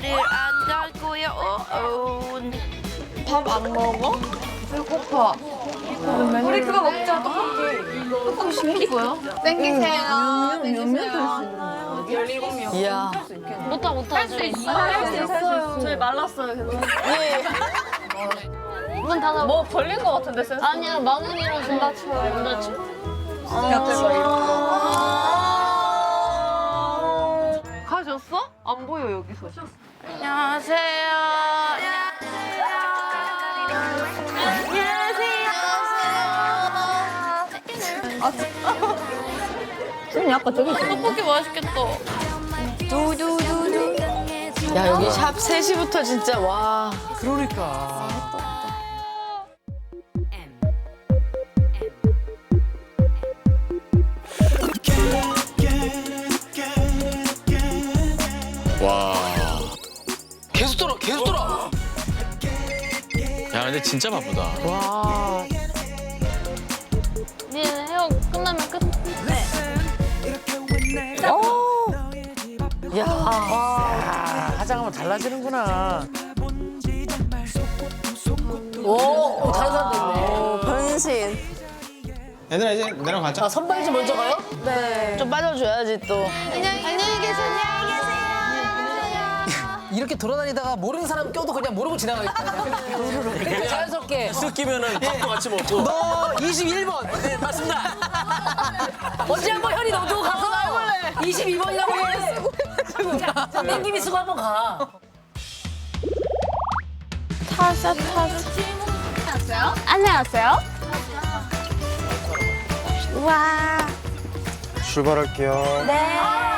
안갈 거야. 어, 어. 밥 안 먹어? 배고파. 우리 그거 먹자. 떡볶이. 떡볶이 시켰어요? 땡기세요. 땡기세요. 이야. 못하 못하. 할수 있어. 할수 있어요. 저희 말랐어요. 예. 문 닫아. 뭐 걸린 거 같은데 센스? 아니야 만 원이라서 안 다쳐. 안 다쳐. 가 안 보여 여기서. 안녕하세요. 떡볶이 맛있겠다. 야, 여기 샵 3시부터 진짜, 와. 그러니까. 와. 계속 돌아, 계속 돌아. 야, 근데 진짜 바쁘다. 와. 네 헤어 끝나면 끝. 야. 아, 화장하면 달라지는구나. 오, 다른 사람 됐네. 변신. 얘들아 이제 내려가자. 아, 선발지 먼저 가요? 네. 좀 빠져줘야지, 또. 안녕히 계세요. 이렇게 돌아다니다가 모르는 사람 껴도 그냥 모르고 지나가겠다. 그러니까 자연스럽게. 쓱 끼면은 밥도 같이 먹고. 너 21번. 네, 맞습니다. 언제 한번 현이 너도 가서 22번이라고 해. 땡김이 쓰고 한번 가. 타사 타사. 안녕하세요. 출발할게요. 네.